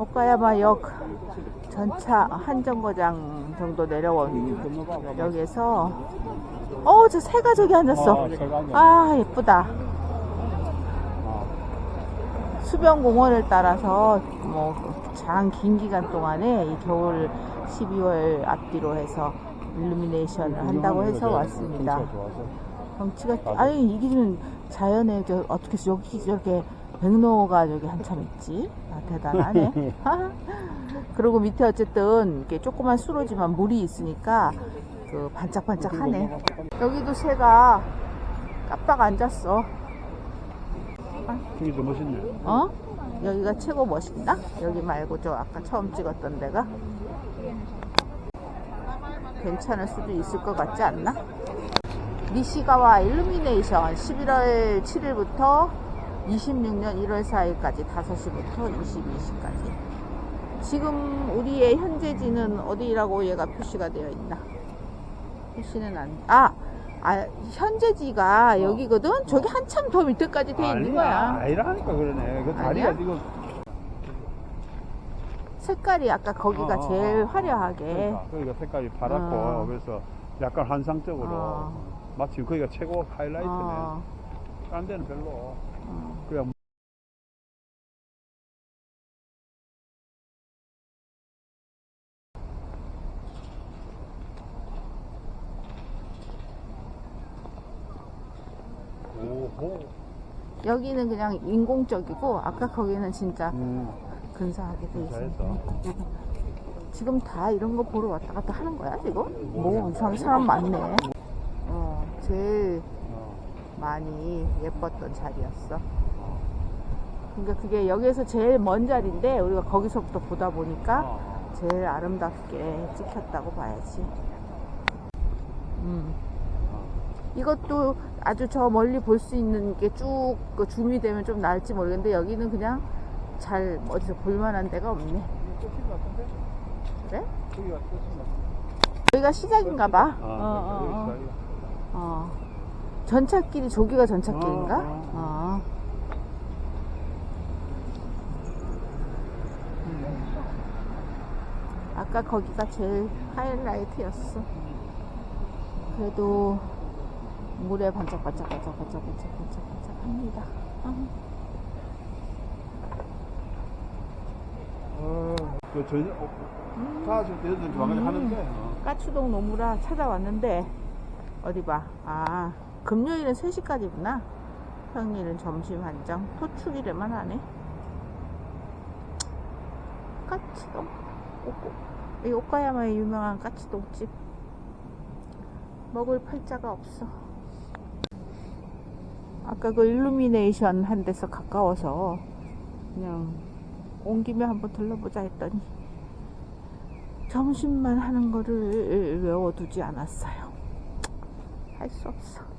오카야마역 전차 한 정거장 정도 내려온 역에서. 어 저 새가 저기 앉았어. 아 예쁘다. 수변공원을 따라서 뭐 장 긴 기간 동안에 이 겨울 12월 앞뒤로 해서 일루미네이션을 한다고 해서 왔습니다. 경치가 아니 이게 좀 자연에 저 어떻게 여기 저렇게 백로가 저기 한참 있지? 아 대단하네. 그리고 밑에 어쨌든 이렇게 조그만 수로지만 물이 있으니까 그 반짝반짝하네. 여기도 새가 깜빡 앉았어. 더 멋있네. 어? 여기가 최고 멋있다? 여기 말고 저 아까 처음 찍었던 데가? 괜찮을 수도 있을 것 같지 않나? 니시가와 일루미네이션 11월 7일부터 26년 1월 4일까지 5시부터 22시까지 지금 우리의 현재지는 어디라고 얘가 표시가 되어 있나? 표시는 안, 아! 아, 현재지가 여기거든? 저기 한참 더 밑에까지 돼 있는 거야. 아니라니까 그러네. 그 다리가 아니야? 지금. 색깔이 아까 거기가 어, 어, 제일 어. 화려하게 그러니까, 그러니까 색깔이 파랗고 어. 그래서 약간 환상적으로 어. 마치 거기가 최고 하이라이트네. 어, 딴 데는 별로. 어. 그냥 오호. 여기는 그냥 인공적이고 아까 거기는 진짜 음, 근사하게 돼 있어. 잘했어. 지금 다 이런 거 보러 왔다 갔다 하는 거야 지금? 뭐 이상하게 사람 많네. 어, 제일 어. 많이 예뻤던 자리였어. 그러니까 그게 여기에서 제일 먼 자리인데 우리가 거기서부터 보다 보니까 어. 제일 아름답게 찍혔다고 봐야지. 음. 이것도 아주 저 멀리 볼 수 있는 게쭉그 줌이 되면 좀 나을지 모르겠는데 여기는 그냥 잘 어디서 볼만한 데가 없네. 그래? 여기가 시작인가 봐. 아, 어. 어. 전차길이 저기가 전차길인가? 어, 어. 어. 음. 아까 거기가 제일 하이라이트였어. 그래도 물에 반짝반짝 반짝 반짝 반짝 반짝 반짝 합니다. 어. 어, 그 저녁 어, 다저 대들 좋아하는 하는데. 어. 까추동 노무라 찾아왔는데 어디 봐. 아 금요일은 3시까지구나. 평일은 점심 한정. 토축일에만 하네. 까치동. 이 오카야마의 유명한 까치동집. 먹을 팔자가 없어. 아까 그 일루미네이션 한 데서 가까워서 그냥 온 김에 한번 들러보자 했더니 점심만 하는 거를 외워두지 않았어요. 할 수 없어.